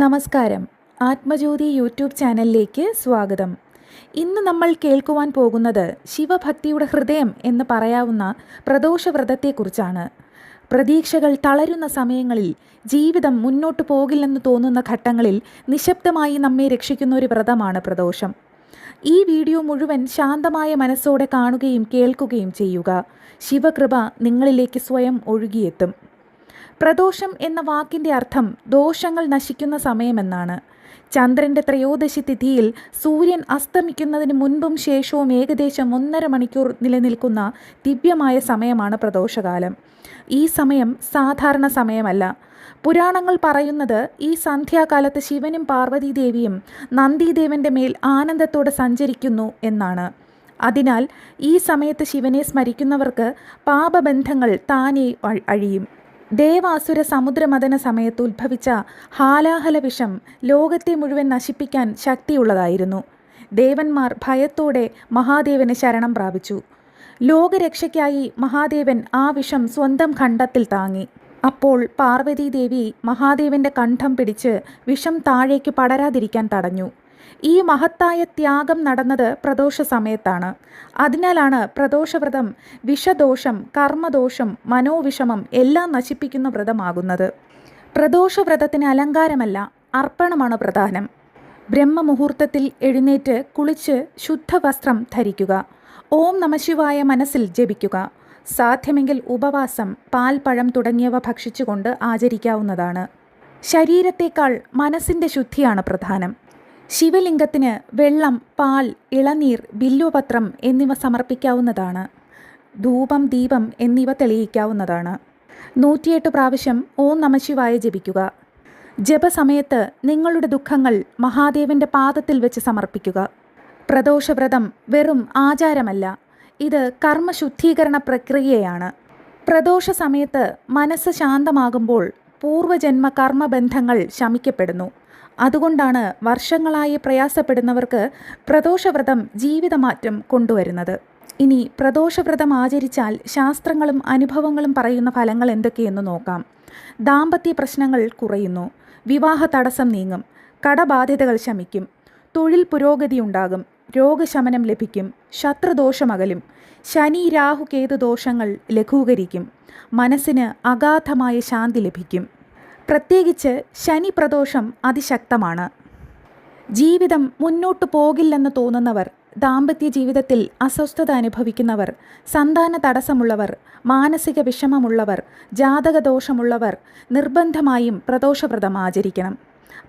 നമസ്കാരം. ആത്മജ്യോതി യൂട്യൂബ് ചാനലിലേക്ക് സ്വാഗതം. ഇന്ന് നമ്മൾ കേൾക്കുവാൻ പോകുന്നത് ശിവഭക്തിയുടെ ഹൃദയം എന്ന് പറയാവുന്ന പ്രദോഷവ്രതത്തെക്കുറിച്ചാണ്. പ്രതീക്ഷകൾ തളരുന്ന സമയങ്ങളിൽ ജീവിതം മുന്നോട്ട് പോകില്ലെന്ന് തോന്നുന്ന ഘട്ടങ്ങളിൽ നിശബ്ദമായി നമ്മെ രക്ഷിക്കുന്ന ഒരു വ്രതമാണ് പ്രദോഷം. ഈ വീഡിയോ മുഴുവൻ ശാന്തമായ മനസ്സോടെ കാണുകയും കേൾക്കുകയും ചെയ്യുക. ശിവകൃപ നിങ്ങളിലേക്ക് സ്വയം ഒഴുകിയെത്തും. പ്രദോഷം എന്ന വാക്കിന്റെ അർത്ഥം ദോഷങ്ങൾ നശിക്കുന്ന സമയമെന്നാണ്. ചന്ദ്രന്റെ ത്രയോദശി തിഥിയിൽ സൂര്യൻ അസ്തമിക്കുന്നതിന് മുൻപും ശേഷവും ഏകദേശം ഒന്നര മണിക്കൂർ നിലനിൽക്കുന്ന ദിവ്യമായ സമയമാണ് പ്രദോഷകാലം. ഈ സമയം സാധാരണ സമയമല്ല. പുരാണങ്ങൾ പറയുന്നത് ഈ സന്ധ്യാകാലത്ത് ശിവനും പാർവതീദേവിയും നന്ദിദേവന്റെ മേൽ ആനന്ദത്തോടെ സഞ്ചരിക്കുന്നു എന്നാണ്. അതിനാൽ ഈ സമയത്ത് ശിവനെ സ്മരിക്കുന്നവർക്ക് പാപബന്ധങ്ങൾ താനേ അഴിയും. ദേവാസുര സമുദ്രമഥന സമയത്ത് ഉത്ഭവിച്ച ഹാലാഹല വിഷം ലോകത്തെ മുഴുവൻ നശിപ്പിക്കാൻ ശക്തിയുള്ളതായിരുന്നു. ദേവന്മാർ ഭയത്തോടെ മഹാദേവന് ശരണം പ്രാപിച്ചു. ലോകരക്ഷയ്ക്കായി മഹാദേവൻ ആ വിഷം സ്വന്തം ഖണ്ഡത്തിൽ താങ്ങി. അപ്പോൾ പാർവതീദേവി മഹാദേവന്റെ കണ്ഠം പിടിച്ച് വിഷം താഴേക്ക് പടരാതിരിക്കാൻ തടഞ്ഞു. ഈ മഹത്തായ ത്യാഗം നടന്നത് പ്രദോഷ സമയത്താണ്. അതിനാലാണ് പ്രദോഷവ്രതം വിഷദോഷം കർമ്മദോഷം മനോവിഷമം എല്ലാം നശിപ്പിക്കുന്ന വ്രതമാകുന്നത്. പ്രദോഷവ്രതത്തിന് അലങ്കാരമല്ല അർപ്പണമാണ് പ്രധാനം. ബ്രഹ്മമുഹൂർത്തത്തിൽ എഴുന്നേറ്റ് കുളിച്ച് ശുദ്ധവസ്ത്രം ധരിക്കുക. ഓം നമശിവായ മനസ്സിൽ ജപിക്കുക. സാധ്യമെങ്കിൽ ഉപവാസം പാൽ പഴം തുടങ്ങിയവ ഭക്ഷിച്ചുകൊണ്ട് ആചരിക്കാവുന്നതാണ്. ശരീരത്തേക്കാൾ മനസ്സിന്റെ ശുദ്ധിയാണ് പ്രധാനം. ശിവലിംഗത്തിന് വെള്ളം പാൽ ഇളനീർ ബില്ലുപത്രം എന്നിവ സമർപ്പിക്കാവുന്നതാണ്. ധൂപം ദീപം എന്നിവ തെളിയിക്കാവുന്നതാണ്. നൂറ്റിയെട്ട് പ്രാവശ്യം ഓം നമശിവായ ജപിക്കുക. ജപസമയത്ത് നിങ്ങളുടെ ദുഃഖങ്ങൾ മഹാദേവന്റെ പാദത്തിൽ വെച്ച് സമർപ്പിക്കുക. പ്രദോഷവ്രതം വെറും ആചാരമല്ല ഇത് കർമ്മശുദ്ധീകരണ പ്രക്രിയയാണ്. പ്രദോഷ സമയത്ത് മനസ്സ് ശാന്തമാകുമ്പോൾ പൂർവജന്മ കർമ്മബന്ധങ്ങൾ ശമിക്കപ്പെടുന്നു. അതുകൊണ്ടാണ് വർഷങ്ങളായി പ്രയാസപ്പെടുന്നവർക്ക് പ്രദോഷവ്രതം ജീവിതമാറ്റം കൊണ്ടുവരുന്നത്. ഇനി പ്രദോഷവ്രതം ആചരിച്ചാൽ ശാസ്ത്രങ്ങളും അനുഭവങ്ങളും പറയുന്ന ഫലങ്ങൾ എന്തൊക്കെയെന്ന് നോക്കാം. ദാമ്പത്യ പ്രശ്നങ്ങൾ കുറയുന്നു. വിവാഹ തടസ്സം നീങ്ങും. കടബാധ്യതകൾ ശമിക്കും. തൊഴിൽ പുരോഗതി ഉണ്ടാകും. രോഗശമനം ലഭിക്കും. ശത്രുദോഷമകലും ശനി രാഹു കേതു ദോഷങ്ങൾ ലഘൂകരിക്കും. മനസ്സിന് അഗാധമായ ശാന്തി ലഭിക്കും. പ്രത്യേകിച്ച് ശനി പ്രദോഷം അതിശക്തമാണ്. ജീവിതം മുന്നോട്ടു പോകില്ലെന്ന് തോന്നുന്നവർ ദാമ്പത്യ ജീവിതത്തിൽ അസ്വസ്ഥത അനുഭവിക്കുന്നവർ സന്താന തടസ്സമുള്ളവർ മാനസിക വിഷമമുള്ളവർ ജാതകദോഷമുള്ളവർ നിർബന്ധമായും പ്രദോഷവ്രതം ആചരിക്കണം.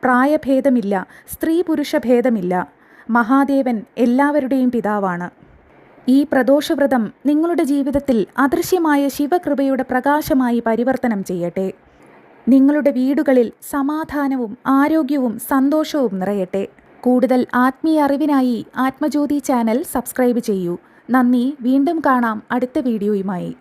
പ്രായഭേദമില്ല സ്ത്രീ പുരുഷ ഭേദമില്ല മഹാദേവൻ എല്ലാവരുടെയും പിതാവാണ്. ഈ പ്രദോഷവ്രതം നിങ്ങളുടെ ജീവിതത്തിൽ അദൃശ്യമായ ശിവകൃപയുടെ പ്രകാശമായി പരിവർത്തനം ചെയ്യട്ടെ. നിങ്ങളുടെ വീടുകളിൽ സമാധാനവും ആരോഗ്യവും സന്തോഷവും നിറയട്ടെ. കൂടുതൽ ആത്മീയ അറിവിനായി ആത്മജ്യോതി ചാനൽ സബ്സ്ക്രൈബ് ചെയ്യൂ. നന്ദി വീണ്ടും കാണാം അടുത്ത വീഡിയോയുമായി.